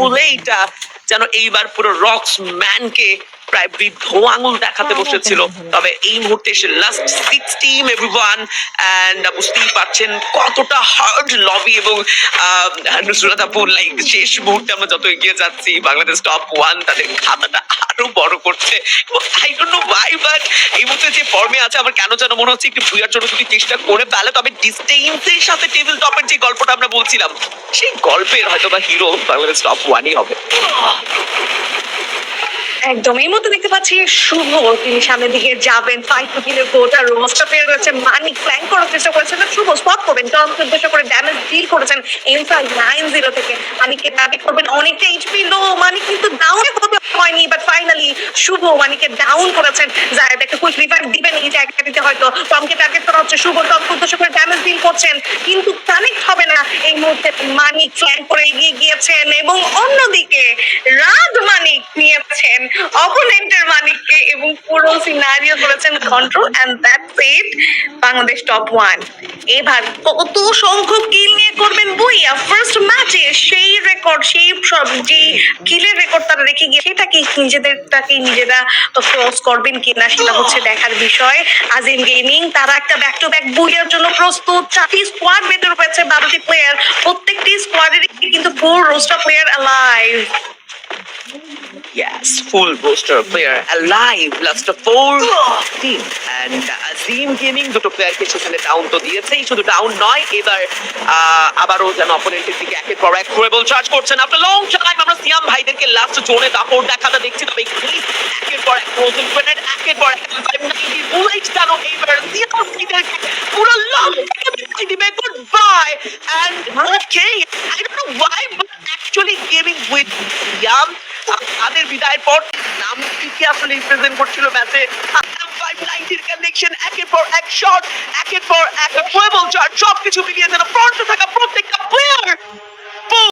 বলেইটা যেন এইবার পুরো রক্স ম্যানকে প্রায় বৃদ্ধ আঙুল দেখাতে বসেছিল। তবে এই মুহূর্তে সে last six team everyone and বুঝতেই পারছেন কতটা হার্ড লবি এবং নুসরাত আপু লাইক শেষ মুহূর্তে আমরা যত এগিয়ে যাচ্ছি বাংলাদেশ টপ ওয়ান তাদের খাতাটা আরও বড় করছে। I don't know why but এই মুহূর্তে যে ফর্মে আছে, আমার কেন যেন মনে হচ্ছে একটু ভুয়ার জন্য যদি চেষ্টা করে ফেলে, তবে ডিস্টেন্সের সাথে টেবিল টপের যে গল্পটা আমরা বলছিলাম, সেই গল্পের হয়তো বা হিরো বাংলাদেশ টপ ওয়ানই হবে। একদম, এই মধ্যে দেখতে পাচ্ছি শুভ, তিনি সামনের দিকে যাবেন ফাইভ টু কিলের গোটা রয়েছে ফ্ল্যাঙ্ক করার চেষ্টা করেছেন। শুভ স্পট করবেন উদ্দেশ্য করে ড্যামেজ ডিল করেছেন ইনসাইড নাইন জিরো থেকে। মানিককে টার্গেট করবেন, অনেকটা এইচপি লো মানিক কিন্তু ডাউনে শুভ। মানিকে ডাউন করেছেন জায়দ। একটা কুইক রিভাইভ দিবেন এই জায়গাটিতে হয়তো। টমকে টার্গেট করা হচ্ছে শুভ। টম করে ড্যামেজ ডিল করছেন। কিন্তু কানেক্ট হবে না। এই মুহূর্তে মানিক ফ্ল্যাঙ্ক করে এগিয়ে গিয়েছেন এবং অন্যদিকে রাজ মানিক নিয়েছেন। অপোনেন্টের মানিককে এবং পুরো সিনারিও করেছেন control and that's it Bangladesh top one এবার কত সংখ্যক কিল নিয়ে করবেন বইয়া ফার্স্ট ম্যাচে সেই রেকর্ড সেই সব যে কিলের রেকর্ড তারা রেখে গিয়ে সেটাকে নিজেদেরটাকে নিজেরা ক্রস করবেন কিনা সেটা হচ্ছে দেখার বিষয়। আজিম গেমিং তারা একটা ব্যাক টু ব্যাক বুইয়ার জন্য প্রস্তুত। চারটি স্কোয়াড বেঁধে রয়েছে বারোটি প্লেয়ার প্রত্যেকটি স্কোয়াডের কিন্তু four roster player alive Yes, full booster player alive, last four. Team. And uh, Azim Gaming দুটো প্লেয়ারকে সেখানে ডাউন তো দিয়েছেই। শুধু ডাউন নয় এবার আবারও যেন অপোনেন্টের দিকে একের পর এক ট্রেবল চার্জ করছেন। আফটার লং টাইম আমরা সিয়াম ভাইদেরকে লাস্ট জোনে দাপড় দেখাতে দেখছি তবে একের পর এক ফ্রোজেন গ্রেনেড একের পর বুলেট যেন এইবার সিয়াম পুরো লং দিবে good bye and okay I don't know why but actually gaming with Siam তাদের বিদায়ের পর নাম কি আসলে রিপ্রেজেন্ট করছিল ম্যাচে কানেকশন একের পর এক শট একের পর এক ট্রেবল চার্জ সবকিছু মিলিয়ে যেন ফ্রন্টে থাকা